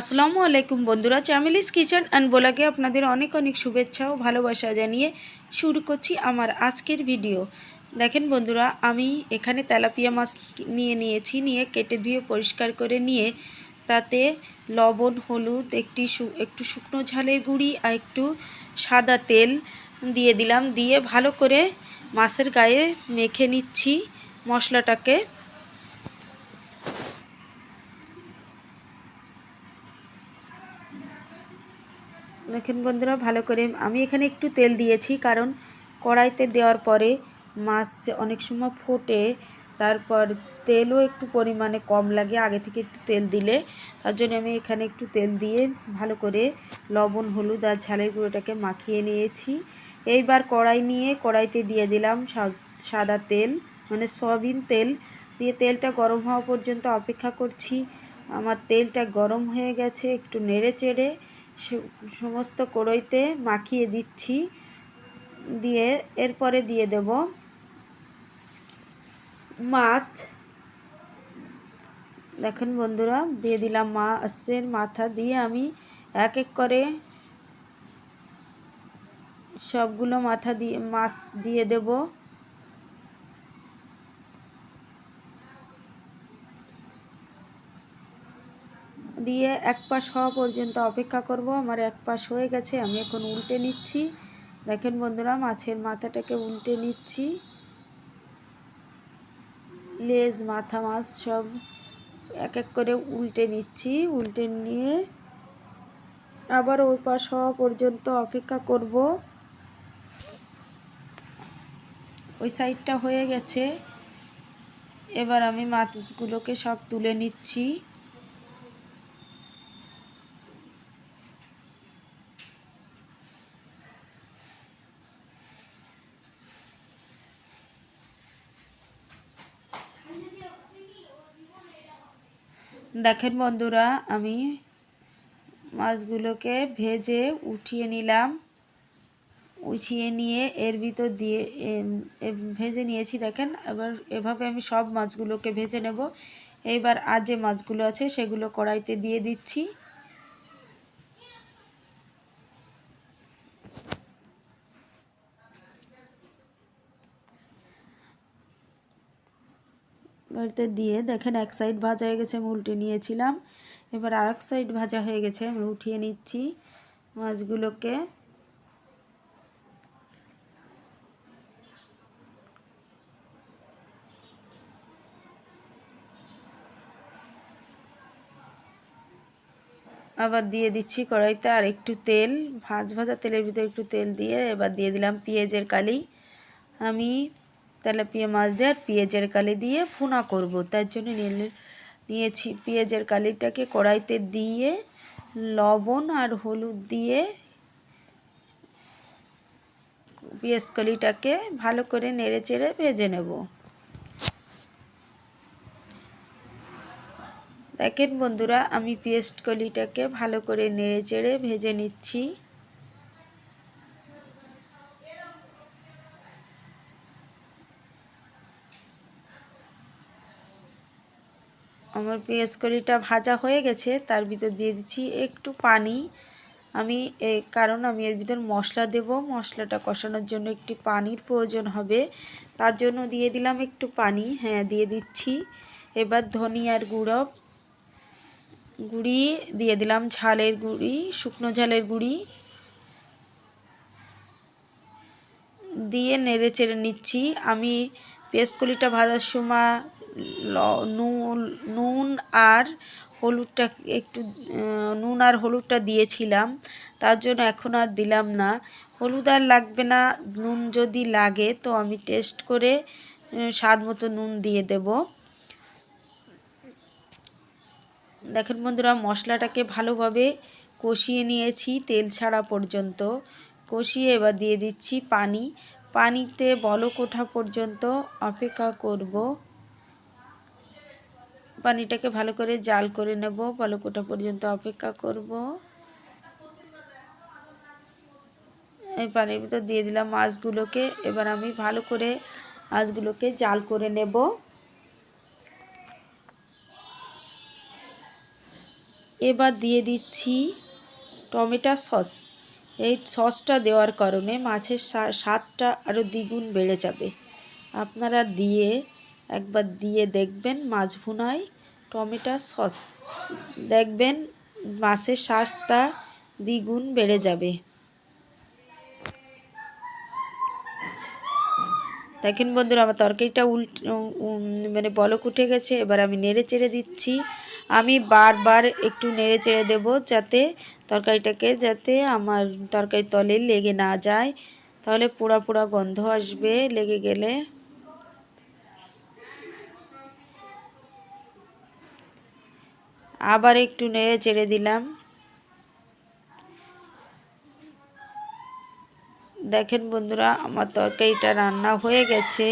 আসসালামু আলাইকুম বন্ধুরা চ্যামিলিস কিচেন অ্যান্ড ব্লগে আপনাদের অনেক অনেক শুভেচ্ছা ও ভালোবাসা জানিয়ে শুরু করছি আমার আজকের ভিডিও দেখেন বন্ধুরা, আমি এখানে তেলাপিয়া মাছ নিয়ে নিয়েছি, নিয়ে কেটে ধুয়ে পরিষ্কার করে নিয়ে তাতে লবণ, হলুদ, একটি একটু শুকনো ঝালের গুঁড়ি আর একটু সাদা তেল দিয়ে দিলাম, দিয়ে ভালো করে মাছের গায়ে মেখে নিচ্ছি মশলাটাকে। দেখেন বন্ধুরা, ভালো করে আমি এখানে একটু তেল দিয়েছি, কারণ কড়াইতে দেওয়ার পরে মাছ অনেক সময় ফোটে, তারপর তেলও একটু পরিমাণে কম লাগে, আগে থেকে একটু তেল দিলে। তার জন্য আমি এখানে একটু তেল দিয়ে ভালো করে লবণ, হলুদ আর ঝালের গুঁড়োটাকে মাখিয়ে নিয়েছি। এইবার কড়াই নিয়ে কড়াইতে দিয়ে দিলাম সাদা তেল মানে সয়াবিন তেল। দিয়ে তেলটা গরম হওয়া পর্যন্ত অপেক্ষা করছি। আমার তেলটা গরম হয়ে গেছে, একটু নেড়ে চেড়ে সে- সমস্ত কড়ইতে মাখিয়ে দিচ্ছি। দিয়ে এরপরে দিয়ে দেব মাছ। দেখেন বন্ধুরা, দিয়ে দিলাম মাছের মাথা দিয়ে আমি এক এক করে সবগুলো মাথা দিয়ে, মাছ দিয়ে দেব। দিয়ে এক পাশ হওয়া পর্যন্ত অপেক্ষা করব। আমার এক পাশ হয়ে গেছে, আমি এখন উল্টে নিচ্ছি। দেখেন বন্ধুরা, মাছের মাথাটাকে উল্টে নিচ্ছি। লেজ, মাথা, মাছ সব এক এক করে উল্টে নিচ্ছি, উল্টে নিয়ে আবার ওই পাশ হওয়া পর্যন্ত অপেক্ষা করব। ওই সাইডটা হয়ে গেছে। এবার আমি মাছগুলোকে সব তুলে নিচ্ছি। দেখেন বন্ধুরা, আমি মাছগুলোকে ভেজে উঠিয়ে নিলাম। উঠিয়ে নিয়ে এর ভিতর দিয়ে ভেজে নিয়েছি, দেখেন। এবার এভাবে আমি সব মাছগুলোকে ভেজে নেব। এইবার আর যে মাছগুলো আছে, সেগুলো কড়াইতে দিয়ে দিচ্ছি। কড়াইতে দিয়ে দেখেন এক সাইড ভাজা হয়ে গেছে, আমি উল্টে নিয়েছিলাম। এবার আর এক সাইড ভাজা হয়ে গেছে, আমি উঠিয়ে নিচ্ছি মাছগুলোকে। আবার দিয়ে দিচ্ছি কড়াইতে আর একটু তেল, ভাজ ভাজা তেলের ভিতরে একটু তেল দিয়ে এবার দিয়ে দিলাম পেঁয়াজের কালি। আমি তেলাপিয়া মাছ দিয়ে আর পেঁয়াজের কালি দিয়ে ফোনা করব। তার জন্য নিয়ে- নিয়েছি পেঁয়াজের কালিটাকে কড়াইতে দিয়ে, লবণ আর হলুদ দিয়ে পেঁয়াজ কলিটাকে ভালো করে নেড়ে চেড়ে ভেজে নেব। দেখেন বন্ধুরা, আমি পেস্ট কলিটাকে ভালো করে নেড়ে চেড়ে ভেজে নিচ্ছি। আমার পেঁয়াজ কলিটা ভাজা হয়ে গেছে, তার ভিতর দিয়ে দিচ্ছি একটু পানি। আমি কারণ আমি এর ভিতর মশলা দেব, মশলাটা কষানোর জন্য একটি পানির প্রয়োজন হবে। তার জন্য দিয়ে দিলাম একটু পানি হ্যাঁ দিয়ে দিচ্ছি। এবার ধনিয়ার গুঁড়ো, গুঁড়ি, দিয়ে দিলাম ঝালের গুঁড়ি, শুকনো ঝালের গুঁড়ি। দিয়ে নেড়ে চেড়ে নিচ্ছি। আমি পেস্টকলিটা ভাজার সময় নুন নুন আর হলুদটা একটু নুন আর হলুদটা দিয়েছিলাম। তার জন্য এখন আর দিলাম না। হলুদ আর লাগবে না, নুন যদি লাগে তো আমি টেস্ট করে স্বাদ মতো নুন দিয়ে দেবো। দেখেন বন্ধুরা, মশলাটাকে ভালোভাবে কষিয়ে নিয়েছি তেল ছাড়া পর্যন্ত। কষিয়ে এবার দিয়ে দিচ্ছি পানি। পানিতে বলক ওঠা পর্যন্ত অপেক্ষা করব। পানিটাকে ভালো করে জাল করে নেব। বলক পর্যন্ত অপেক্ষা করব। এই পানির ভিতর দিয়ে দিলাম মাছগুলোকে। এবার আমি ভালো করে মাছগুলোকে জাল করে নেব। এবার দিয়ে দিচ্ছি টমেটো সস। এই সসটা দেওয়ার কারণে মাছের স্বাদটা আরও দ্বিগুণ বেড়ে যাবে। আপনারা দিয়ে একবার দিয়ে দেখবেন মাছ ভুনায় টমেটো সস। দেখবেন মাছের স্বাদটা দ্বিগুণ বেড়ে যাবে। দেখেন বন্ধুরা, আমার তরকারিটা উল্ট মানে বলক উঠে গেছে, এবার আমি নেড়ে চেড়ে দিচ্ছি। আমি বারবার একটু নেড়ে চেড়ে দেবো যাতে তরকারিটাকে যাতে আমার তরকারি তলে লেগে না যায়। তাহলে পোড়া পোড়া গন্ধ আসবে, লেগে গেলে। আবার একটু নেড়ে চেড়ে দিলাম। দেখেন বন্ধুরা, আমার তরকারিটা রান্না হয়ে গেছে।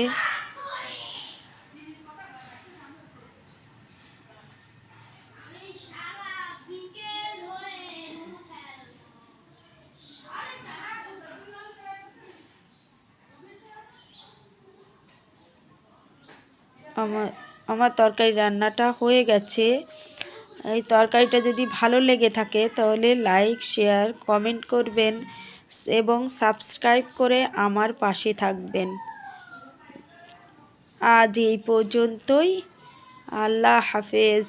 আমার আমার তরকারি রান্নাটা হয়ে গেছে। এই তরকারিটা যদি ভালো লেগে থাকে তাহলে লাইক, শেয়ার, কমেন্ট করবেন এবং সাবস্ক্রাইব করে আমার পাশে থাকবেন। আজ এই পর্যন্তই। আল্লাহ হাফেজ।